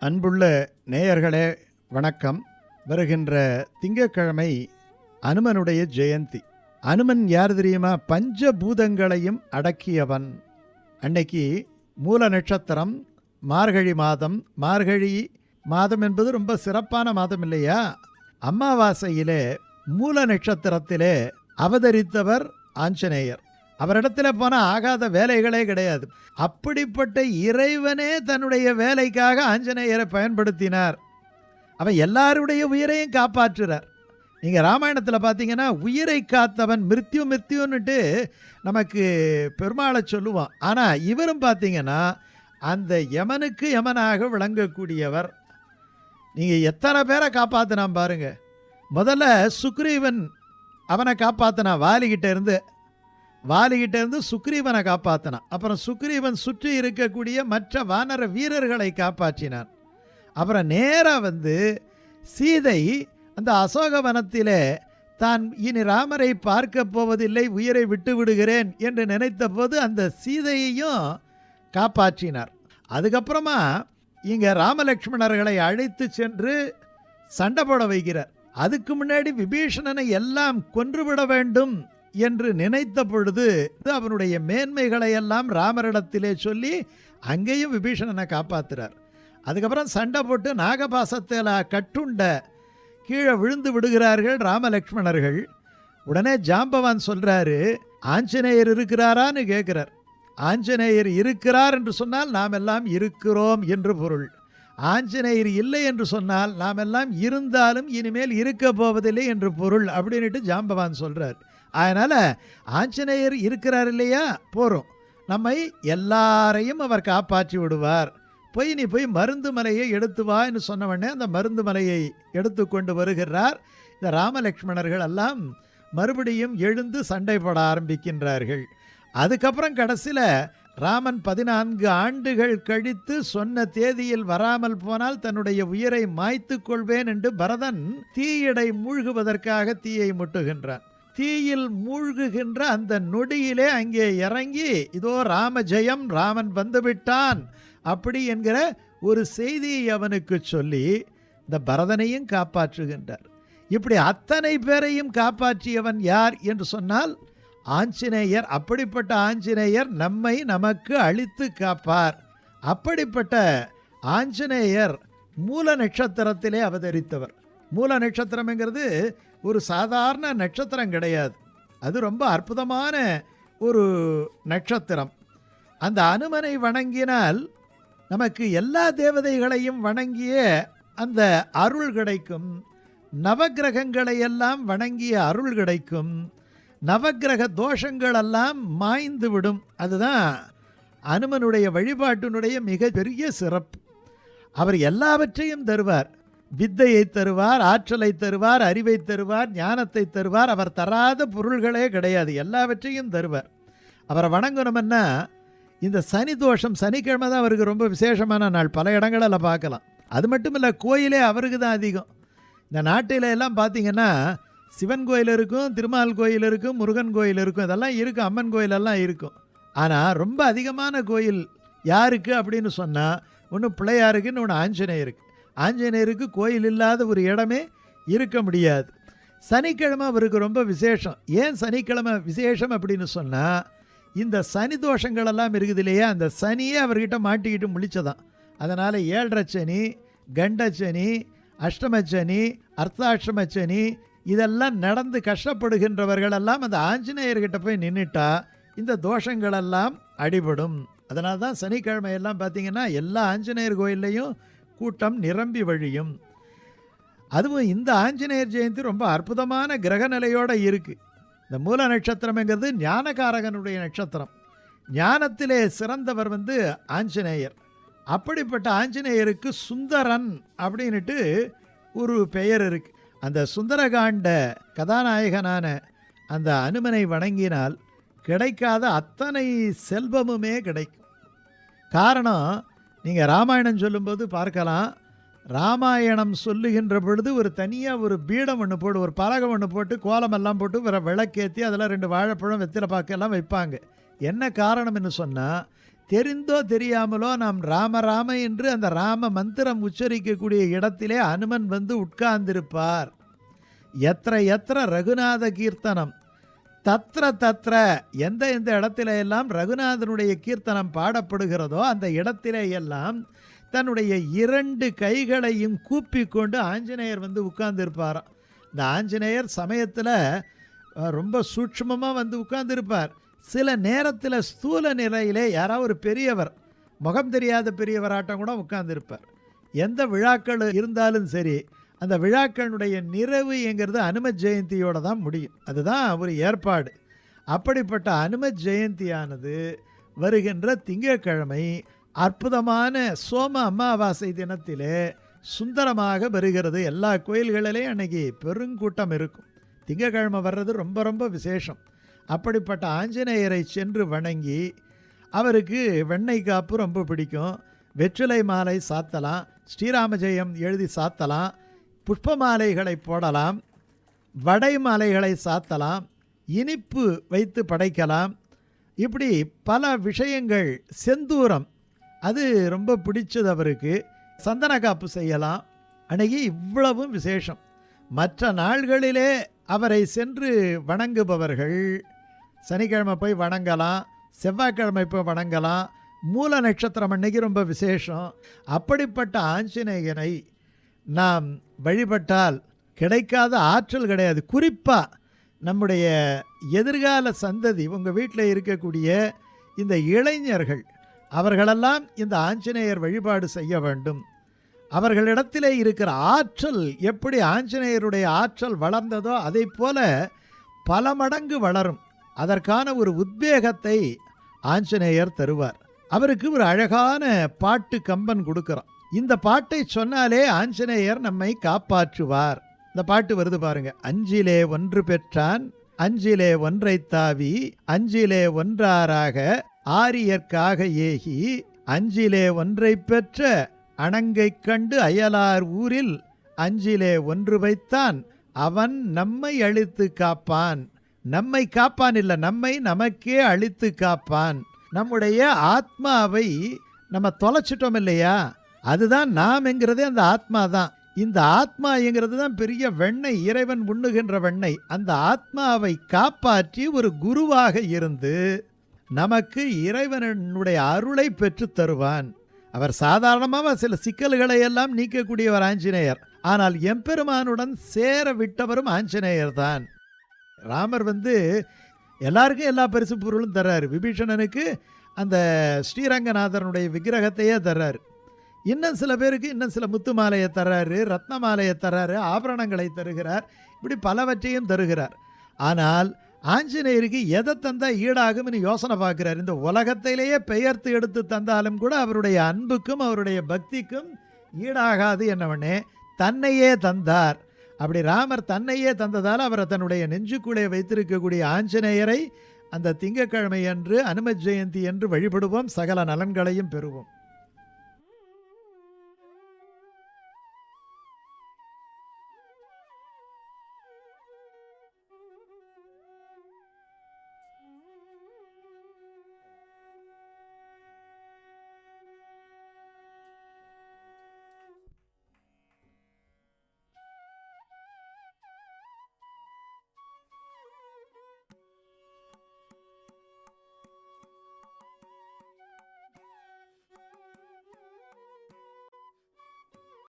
அன்புள்ள நேயர்களே வணக்கம். வருகின்ற திங்கட்கிழமை அனுமனுடைய ஜெயந்தி. அனுமன் யார் தெரியுமா? பஞ்சபூதங்களையும் அடக்கியவன். அன்னைக்கு மூல நட்சத்திரம் மார்கழி மாதம். மார்கழி மாதம் என்பது ரொம்ப சிறப்பான மாதம் இல்லையா? அமாவாசையிலே மூல நட்சத்திரத்திலே அவதரித்தவர் ஆஞ்சநேயர். அவரிடத்துல போனால் ஆகாத வேலைகளே கிடையாது. அப்படிப்பட்ட இறைவனே தன்னுடைய வேலைக்காக ஆஞ்சநேயரை பயன்படுத்தினார். அவன் எல்லாருடைய உயிரையும் காப்பாற்றுறார். நீங்கள் ராமாயணத்தில் பார்த்தீங்கன்னா உயிரை காத்தவன் மிருத்யு மிருத்யுன்னுட்டு நமக்கு பெருமாளை சொல்லுவான். ஆனால் இவரும் பார்த்தீங்கன்னா அந்த யமனுக்கு யமனாக விளங்கக்கூடியவர். நீங்கள் எத்தனை பேரை காப்பாற்றினான் பாருங்கள் முதல்ல சுக்ரீவன் அவனை காப்பாற்றினான் வாலிகிட்ட இருந்து. வாலிகிட்ட இருந்து சுக்ரீவனை காப்பாற்றினான் அப்புறம் சுக்ரீவன் சுற்றி இருக்கக்கூடிய மற்ற வானர வீரர்களை காப்பாற்றினான். அப்புறம் நேராக வந்து சீதை அந்த அசோகவனத்திலே தான் இனி ராமரை பார்க்க போவதில்லை உயிரை விட்டு விடுகிறேன் என்று நினைத்தபோது அந்த சீதையையும் காப்பாற்றினார். அதுக்கப்புறமா இங்கே ராமலக்ஷ்மணர்களை அழைத்து சென்று சண்டை போட வைக்கிறார். அதுக்கு முன்னாடி விபீஷணனை எல்லாம் கொன்றுவிட வேண்டும் என்று நினைத்த பொழுது அவனுடைய மேன்மைகளை எல்லாம் ராமரிடத்திலே சொல்லி அங்கேயும் விபீஷணனை காப்பாத்துறார். அதுக்கப்புறம் சண்டை போட்டு நாகபாசத்தில் கட்டுண்ட கீழே விழுந்து விடுகிறார்கள் ராமலக்ஷ்மணர்கள். உடனே ஜாம்பவான் சொல்கிறாரு ஆஞ்சநேயர் இருக்கிறாரான்னு கேட்குறார் ஆஞ்சநேயர் இருக்கிறார் என்று சொன்னால் நாம் எல்லாம் இருக்கிறோம் என்று பொருள். ஆஞ்சநேயர் இல்லை என்று சொன்னால் நாம் எல்லாம் இருந்தாலும் இனிமேல் இருக்க போவதில்லை என்று பொருள் அப்படின்ட்டு ஜாம்பவான் சொல்கிறார் அதனால் ஆஞ்சநேயர் இருக்கிறார் இல்லையா? போகிறோம் நம்மை எல்லாரையும் அவர் காப்பாற்றி விடுவார். போய் நீ போய் மருந்து மலையை எடுத்து வா என்று அந்த மருந்து மலையை எடுத்து கொண்டு வருகிறார். இந்த ராமலக்ஷ்மணர்கள் எல்லாம் மறுபடியும் எழுந்து சண்டை போட ஆரம்பிக்கின்றார்கள். அதுக்கப்புறம் கடைசியில் ராமன் பதினான்கு ஆண்டுகள் கழித்து சொன்ன தேதியில் வராமல் போனால் தன்னுடைய உயிரை மாய்த்து கொள்வேன் என்று பரதன் தீயடை மூழ்குவதற்காக தீயை முட்டுகின்றான். தீயில் மூழ்குகின்ற அந்த நொடியிலே அங்கே இறங்கி இதோ ராம ஜெயம் ராமன் வந்துவிட்டான் அப்படி என்கிற ஒரு செய்தியை அவனுக்கு சொல்லி இந்த பரதனையும் காப்பாற்றுகின்றார். இப்படி அத்தனை பேரையும் காப்பாற்றியவன் யார் என்று சொன்னால் ஆஞ்சநேயர் அப்படிப்பட்ட ஆஞ்சநேயர் நம்மை நமக்கு அழித்து காப்பார். அப்படிப்பட்ட ஆஞ்சநேயர் மூல நட்சத்திரத்திலே அவதரித்தவர். மூல நட்சத்திரம்ங்கிறது ஒரு சாதாரண நட்சத்திரம் கிடையாது. அது ரொம்ப அற்புதமான ஒரு நட்சத்திரம். அந்த அனுமனை வணங்கினால் நமக்கு எல்லா தேவதைகளையும் வணங்கிய அந்த அருள் கிடைக்கும். நவக்கிரகங்களை எல்லாம் வணங்கிய அருள் கிடைக்கும். நவக்கிரக தோஷங்களெல்லாம் மாய்ந்து விடும். அதுதான் அனுமனுடைய வழிபாட்டினுடைய மிகப்பெரிய சிறப்பு. அவர் எல்லாவற்றையும் தருவார். வித்தையை தருவார் ஆற்றலை தருவார் அறிவை தருவார் ஞானத்தை தருவார். அவர் தராத பொருள்களே கிடையாது. எல்லாவற்றையும் தருவார். அவரை வணங்கணும்னா இந்த சனி தோஷம் சனிக்கிழமை தான் அவருக்கு ரொம்ப விசேஷமான நாள். பல இடங்களில் பார்க்கலாம். அது மட்டும் இல்லை கோயிலே அவருக்கு தான் அதிகம். இந்த நாட்டில எல்லாம் பார்த்தீங்கன்னா சிவன் கோயில் இருக்கும் திருமால் கோயில் இருக்கும் முருகன் கோயில் இருக்கும். இதெல்லாம் இருக்கும். அம்மன் கோயிலெல்லாம் இருக்கும். ஆனால் ரொம்ப அதிகமான கோயில் யாருக்கு அப்படின்னு சொன்னால் ஒன்று பிள்ளையாருக்குன்னு ஒன்று ஆஞ்சநேயருக்கு. ஆஞ்சநேயருக்கு கோயில் இல்லாத ஒரு இடமே இருக்க முடியாது. சனிக்கிழமை அவருக்கு ரொம்ப விசேஷம். ஏன் சனிக்கிழமை விசேஷம் அப்படின்னு சொன்னால் இந்த சனி தோஷங்களெல்லாம் இருக்குது இல்லையா? அந்த சனியே அவர்கிட்ட மாட்டிக்கிட்டு முழிச்சதான். அதனால் ஏழரை சனி கண்டச்சனி அஷ்டமச்சனி அர்த்தாஷ்டமச்சனி இதெல்லாம் நடந்து கஷ்டப்படுகின்றவர்களெல்லாம் அந்த ஆஞ்சநேயர்கிட்ட போய் நின்றுட்டா இந்த தோஷங்களெல்லாம் அடிபடும். அதனால தான் சனிக்கிழமையெல்லாம் பார்த்திங்கன்னா எல்லா ஆஞ்சநேயர் கோயில்லையும் கூட்டம் நிரம்பி வழியும். அதுவும் இந்த ஆஞ்சநேயர் ஜெயந்தி ரொம்ப அற்புதமான கிரக நிலையோடு இருக்குது இந்த மூல நட்சத்திரம்ங்கிறது ஞானகாரகனுடைய நட்சத்திரம். ஞானத்திலே சிறந்தவர் வந்து ஆஞ்சநேயர். அப்படிப்பட்ட ஆஞ்சநேயருக்கு சுந்தரன் அப்படின்ட்டு ஒரு பெயர் இருக்கு. அந்த சுந்தரகாண்ட கதாநாயகனான அந்த அனுமனை வணங்கினால் கிடைக்காத அத்தனை செல்வமுமே கிடைக்கும். காரணம் நீங்கள் ராமாயணம் சொல்லும்போது பார்க்கலாம். ராமாயணம் சொல்லுகின்ற பொழுது ஒரு தனியாக ஒரு பீடம் ஒன்று போட்டு ஒரு பலகம் ஒன்று போட்டு கோலமெல்லாம் போட்டு வேறு விளக்கேற்றி அதில் ரெண்டு வாழைப்பழம் வெத்தில பாக்கெல்லாம் வைப்பாங்க. என்ன காரணம்னு சொன்னால் தெரிந்தோ தெரியாமலோ நாம் ராம ராம என்று அந்த ராம மந்திரம் உச்சரிக்கக்கூடிய இடத்திலே அனுமன் வந்து உட்கார்ந்திருப்பார். எத்திர எத்திர ரகுநாத கீர்த்தனம். தத்ர தத்ர எந்த எந்த இடத்துல எல்லாம் ரகுநாதனுடைய கீர்த்தனம் பாடப்படுகிறதோ அந்த இடத்திலே எல்லாம் தன்னுடைய இரண்டு கைகளையும் கூப்பி கொண்டு ஆஞ்சநேயர் வந்து உட்கார்ந்துருப்பாராம் இந்த ஆஞ்சநேயர் சமயத்தில் ரொம்ப சூட்சமமாக வந்து உட்கார்ந்துருப்பார். சில நேரத்தில் ஸ்தூல நிலையிலே யாராவது ஒரு பெரியவர் முகம் தெரியாத பெரியவராட்டம் கூட உட்கார்ந்துருப்பார். எந்த விழாக்கள் இருந்தாலும் சரி அந்த விழாக்களுடைய நிறைவு எங்கிறது அனும ஜெயந்தியோட தான் முடியும். அதுதான் ஒரு ஏற்பாடு. அப்படிப்பட்ட அனும ஜெயந்தியானது வருகின்ற திங்கட்கிழமை அற்புதமான சோம அமாவாசை தினத்திலே சுந்தரமாக வருகிறது. எல்லா கோயில்களிலையும் அன்னைக்கு பெருங்கூட்டம் இருக்கும். திங்கக்கிழமை வர்றது ரொம்ப ரொம்ப விசேஷம். அப்படிப்பட்ட ஆஞ்சநேயரை சென்று வணங்கி அவருக்கு வெண்ணெய் காப்பு ரொம்ப பிடிக்கும். வெற்றிலை மாலை சாத்தலாம். ஸ்ரீராம ஜெயம் எழுதி சாத்தலாம். புஷ்ப மாலைகளை போடலாம் வடை மாலைகளை சாத்தலாம் இனிப்பு வைத்து படைக்கலாம். இப்படி பல விஷயங்கள் செந்தூரம் அது ரொம்ப பிடிச்சது அவருக்கு. சந்தன காப்பு செய்யலாம். அன்னைக்கு இவ்வளவும் விசேஷம். மற்ற நாள்களிலே அவரை சென்று வணங்குபவர்கள் சனிக்கிழமை போய் வணங்கலாம் செவ்வாய்க்கிழமை போய் வணங்கலாம் மூல நட்சத்திரம் அன்னைக்கு ரொம்ப விசேஷம். அப்படிப்பட்ட ஆஞ்சநேயனை நாம் வழிபட்டால் கிடைக்காத ஆற்றல் கிடையாது. குறிப்பாக நம்முடைய எதிர்கால சந்ததி உங்கள் வீட்டில் இருக்கக்கூடிய இந்த இளைஞர்கள் அவர்களெல்லாம் இந்த ஆஞ்சநேயர் வழிபாடு செய்ய வேண்டும். அவர்களிடத்திலே இருக்கிற ஆற்றல் எப்படி ஆஞ்சநேயருடைய ஆற்றல் வளர்ந்ததோ அதை போல பல மடங்கு வளரும். அதற்கான ஒரு உத்வேகத்தை ஆஞ்சநேயர் தருவார். அவருக்கு ஒரு அழகான பாட்டு கம்பன் கொடுக்குறோம் இந்த பாட்டை சொன்னாலே ஆஞ்சநேயர் நம்மை காப்பாற்றுவார். இந்த பாட்டு வருது பாருங்க. அஞ்சிலே ஒன்று பெற்றான் அஞ்சிலே ஒன்றை தாவி அஞ்சிலே ஒன்றாராக ஆரியர்க்காக ஏகி அஞ்சிலே ஒன்றை பெற்ற அணங்கைக் கண்டு அயலார் ஊரில் அஞ்சிலே ஒன்று வைத்தான் அவன் நம்மை அழித்து காப்பான். நம்மை காப்பான் இல்லை நம்மை நமக்கே அழித்து காப்பான். நம்முடைய ஆத்மாவை நம்ம தொலைச்சிட்டோம் இல்லையா? அதுதான் நாம் என்கிறதே அந்த ஆத்மா தான். இந்த ஆத்மா என்கிறது தான் பெரிய வெண்ணை இறைவன் உண்ணுகின்ற வெண்ணை அந்த ஆத்மாவை காப்பாற்றி ஒரு குருவாக இருந்து நமக்கு இறைவனுடைய அருளை பெற்று தருவான். அவர் சாதாரணமாக சில சிக்கல்களை எல்லாம் நீக்கக்கூடியவர் ஆஞ்சநேயர். ஆனால் எம்பெருமானுடன் சேர விட்டவரும் ஆஞ்சநேயர் தான். ராமர் வந்து எல்லாருக்கும் எல்லா பரிசு பொருளும் தர்றாரு. விபீஷணனுக்கு அந்த ஸ்ரீரங்கநாதனுடைய விக்கிரகத்தையே தர்றாரு. இன்னும் சில பேருக்கு இன்னும் சில முத்து மாலையை தர்றாரு ரத்ன மாலையை தர்றாரு ஆபரணங்களை தருகிறார். இப்படி பலவற்றையும் தருகிறார். ஆனால் ஆஞ்சநேயருக்கு எதை தந்தால் ஈடாகும்னு யோசனை பார்க்குறார். இந்த உலகத்திலேயே பெயர்த்து எடுத்து தந்தாலும் கூட அவருடைய அன்புக்கும் அவருடைய பக்திக்கும் ஈடாகாது என்னவனே தன்னையே தந்தார். அப்படி ராமர் தன்னையே தந்ததால் அவரை தன்னுடைய நெஞ்சுக்குள்ளே வைத்திருக்கக்கூடிய ஆஞ்சநேயரை அந்த திங்கக்கிழமை அன்று அனும ஜெயந்தி என்று வழிபடுவோம். சகல நலன்களையும் பெறுவோம்.